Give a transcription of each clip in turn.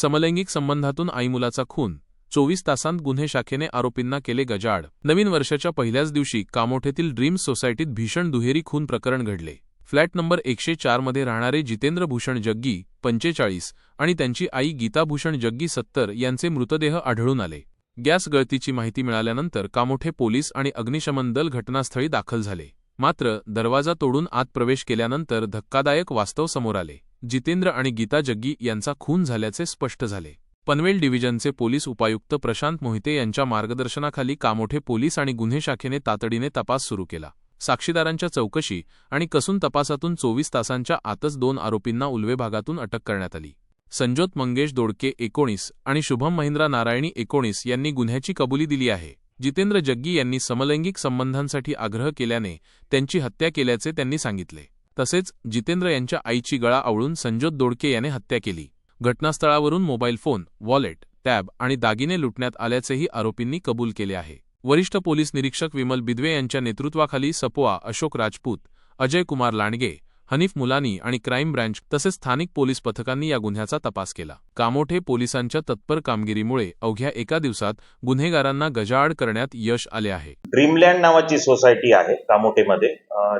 समलैंगिक संबंधातून आई मुलाचा खून चोवीस तासांत गुन्हे शाखेने आरोपींना केले गजाड नवीन वर्षाच्या पहिल्याच दिवशी कामोठेतील ड्रीम्स सोसायटीत भीषण दुहेरी खून प्रकरण घडले. फ्लॅट नंबर एकशे चारमध्ये राहणारे जितेंद्र भूषण जग्गी पंचेचाळीस आणि त्यांची आई गीताभूषण जग्गी सत्तर यांचे मृतदेह आढळून आले. गॅस गळतीची माहिती मिळाल्यानंतर कामोठे पोलीस आणि अग्निशमन दल घटनास्थळी दाखल झाले. मात्र दरवाजा तोडून आत प्रवेश केल्यानंतर धक्कादायक वास्तव समोर आले. जितेंद्र आणि गीता जग्गी यांचा खून झाल्याचे स्पष्ट झाले. पनवेल डिव्हिजनचे पोलीस उपायुक्त प्रशांत मोहिते यांच्या मार्गदर्शनाखाली कामोठे पोलीस आणि गुन्हे शाखेने तातडीने तपास सुरू केला. साक्षीदारांच्या चौकशी आणि कसून तपासातून चोवीस तासांच्या आतच दोन आरोपींना उल्वे भागातून अटक करण्यात आली. संजोत मंगेश दोडके एकोणीस आणि शुभम महिंद्रा नारायणी एकोणीस यांनी गुन्ह्याची कबुली दिली आहे. जितेंद्र जग्गी यांनी समलैंगिक संबंधांसाठी आग्रह केल्याने त्यांची हत्या केल्याचे त्यांनी सांगितले. तसेच जितेंद्र यांच्या आईची गळा आवळून संजोत दोडके याने हत्या केली. घटनास्थळावरून मोबाईल फोन वॉलेट टॅब आणि दागिने लुटण्यात आल्याचेही आरोपींनी कबूल केले आहे. वरिष्ठ पोलीस निरीक्षक विमल बिदवे यांच्या नेतृत्वाखाली सपोआ अशोक राजपूत अजय कुमार लांडगे हनीफ मुलानी आणि क्राईम ब्रँच तसेच स्थानिक पोलीस पथकांनी या गुन्ह्याचा तपास केला. कामोठे पोलिसांच्या तत्पर कामगिरीमुळे अवघ्या एका दिवसात गुन्हेगारांना गजाआड करण्यात यश आले आहे. ड्रीमलँड नावाची सोसायटी आहे कामोठेमध्ये.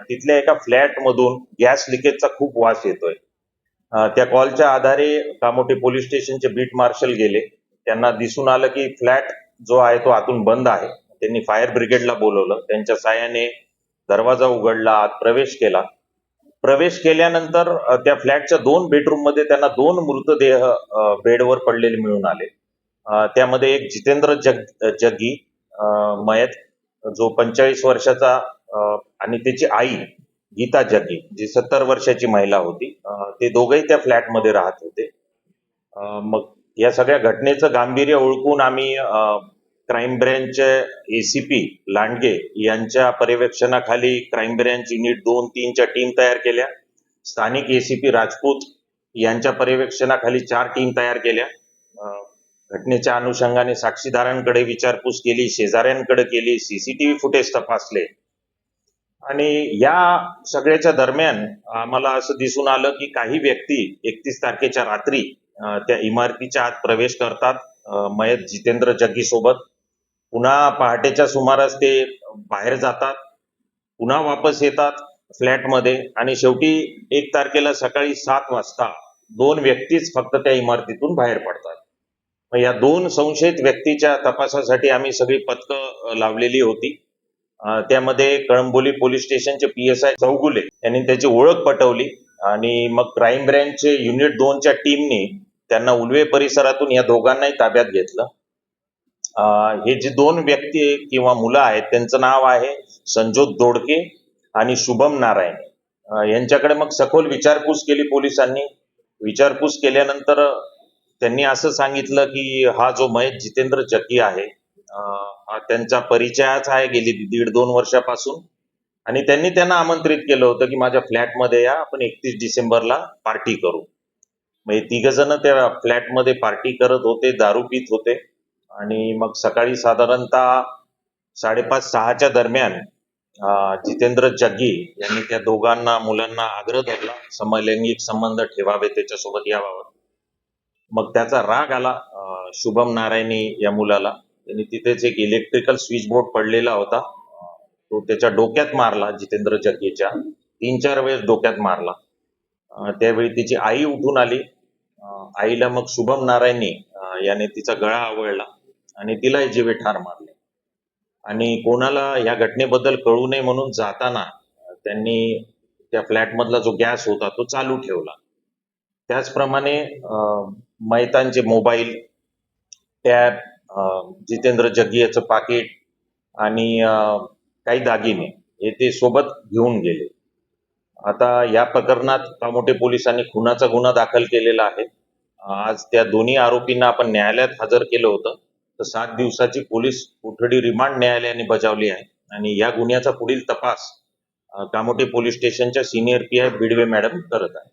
तिथल्या एका फ्लॅट मधून गॅस लिकेजचा खूप वास येतोय. त्या कॉलच्या आधारे कामोठे पोलीस स्टेशनचे बीट मार्शल गेले. त्यांना दिसून आलं की फ्लॅट जो आहे तो आतून बंद आहे. त्यांनी फायर ब्रिगेडला बोलवलं. त्यांच्या साह्याने दरवाजा उघडला आत प्रवेश केला. प्रवेश केल्यानंतर त्या फ्लॅटच्या दोन बेडरूममध्ये त्यांना दोन मृतदेह बेडवर पडलेले मिळून आले. त्यामध्ये एक जितेंद्र जग जग्गी मयत जो पंचेचाळीस वर्षाचा आणि त्याची आई गीता जग्गी जी सत्तर वर्षाची महिला होती. ते दोघंही त्या फ्लॅटमध्ये राहत होते. मग या सगळ्या घटनेचं गांभीर्य ओळखून आम्ही क्राईम ब्रँचचे एसीपी लांडगे यांच्या पर्यवेक्षणाखाली क्राईम ब्रँच युनिट दोन तीनच्या टीम तयार केल्या. स्थानिक एसीपी राजपूत यांच्या पर्यवेक्षणाखाली चार टीम तयार केल्या. घटनेच्या अनुषंगाने साक्षीदारांकडे विचारपूस केली शेजाऱ्यांकडे केली सीसीटीव्ही फुटेज तपासले. आणि या सगळ्याच्या दरम्यान आम्हाला असं दिसून आलं की काही व्यक्ती एकतीस तारखेच्या रात्री त्या इमारतीच्या आत प्रवेश करतात मयत जितेंद्र जग्गी सोबत पुन्हा पहाटेच्या सुमारास ते बाहेर जातात पुन्हा वापस येतात फ्लॅटमध्ये आणि शेवटी एक तारखेला सकाळी सात वाजता दोन व्यक्तीच फक्त त्या इमारतीतून बाहेर पडतात. मग या दोन संशयित व्यक्तीच्या तपासासाठी आम्ही सगळी पथकं लावलेली होती. त्यामध्ये कळंबोली पोलीस स्टेशनचे पी एस आय चौगुले यांनी त्याची ओळख पटवली आणि मग क्राईम ब्रँचचे युनिट दोनच्या टीमने त्यांना उलवे परिसरातून या दोघांनाही ताब्यात घेतलं. हे जे दोन व्यक्ती किंवा मुलं आहेत त्यांचं नाव आहे संजोत दोडके आणि शुभम नारायण. यांच्याकडे मग सखोल विचारपूस केली पोलिसांनी. विचारपूस केल्यानंतर त्यांनी असं सांगितलं की हा जो महेश जितेंद्र जकी आहे हा त्यांचा परिचयाच आहे गेली दीड दोन वर्षापासून. आणि त्यांनी त्यांना आमंत्रित केलं होतं की माझ्या फ्लॅटमध्ये या आपण एकतीस डिसेंबरला पार्टी करू. म्हणजे तिघ जण त्या फ्लॅटमध्ये पार्टी करत होते दारू पित होते. आणि मग सकाळी साधारणतः साडेपाच सहाच्या दरम्यान जितेंद्र जग्गी यांनी त्या दोघांना मुलांना आग्रह धरला समलैंगिक संबंध ठेवावे त्याच्यासोबत याबाबत. मग त्याचा राग आला शुभम नारायणी या मुलाला. त्यांनी तिथेच एक इलेक्ट्रिकल स्विच बोर्ड पडलेला होता. तो त्याच्या डोक्यात मारला जितेंद्र जग्गीच्या. तीन चार वेळेस डोक्यात मारला. त्यावेळी तिची आई उठून आली. आईला मग शुभम नारायणी याने तिचा गळा आवळला. आणि तिलाही जीवे ठार मारले. आणि कोणाला या घटनेबद्दल कळू नये म्हणून जाताना त्यांनी त्या फ्लॅटमधला जो गॅस होता तो चालू ठेवला. त्याचप्रमाणे मैतांचे मोबाईल टॅब अं, जितेंद्र जग्गीयाचं पाकिट आणि काही दागिने हे ते सोबत घेऊन गेले. आता या प्रकरणात कामोठे पोलिसांनी खुनाचा गुन्हा दाखल केलेला आहे. आज त्या दोन्ही आरोपींना आपण न्यायालयात हजर केलं होतं. तर सात दिवसाची पोलीस कोठडी रिमांड न्यायालयाने बजावली आहे. आणि या गुन्ह्याचा पुढील तपास कामोटे कामोठे पोलीस स्टेशनच्या senior P I Bidwe madam करत आहे